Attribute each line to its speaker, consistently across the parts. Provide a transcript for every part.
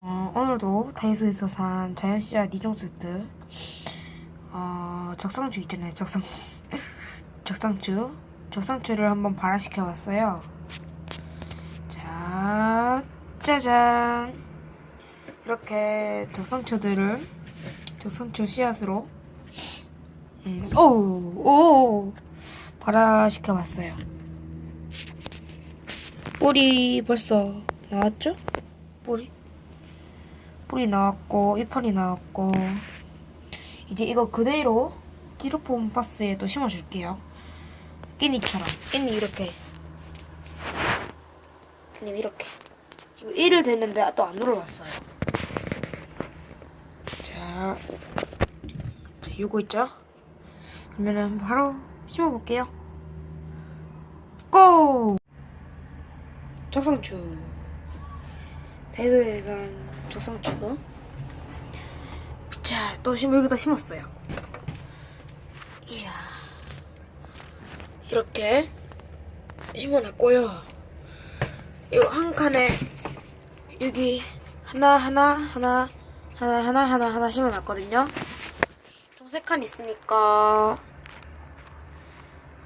Speaker 1: 어, 오늘도 다이소에서 산 자연씨앗 이종 세트. 어, 적상추 있잖아요 적상 적상추 적상추를 한번 발화시켜 봤어요. 자 짜잔. 이렇게 적상추들을 적상추 씨앗으로 음, 오 오 발화시켜 봤어요. 뿌리 벌써 나왔죠? 뿌리? 뿌리 나왔고 잎알이 나왔고. 이제 이거 그대로 티로폼 박스에 또 심어줄게요. 깻잎처럼. 깻잎 이렇게. 깻잎 이렇게. 이거 1일 됐는데 또 안 눌러봤어요. 자, 자 요거 있죠? 그러면은 바로 심어볼게요 고! 적상추 대도에 산 조상추. 자, 또 심어 여기다 심었어요. 이야. 이렇게 심어놨고요. 이거 한 칸에 여기 하나 하나 하나 하나 하나 하나 하나 심어놨거든요. 총 세 칸 있으니까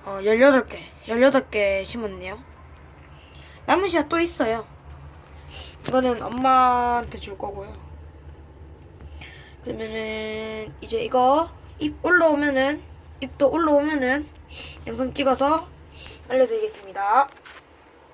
Speaker 1: 어 18개 18개 심었네요. 남은 씨앗 또 있어요. 이거는 엄마한테 줄 거고요. 그러면은 이제 이거 잎 올라오면은 잎도 올라오면은 영상 찍어서 알려드리겠습니다.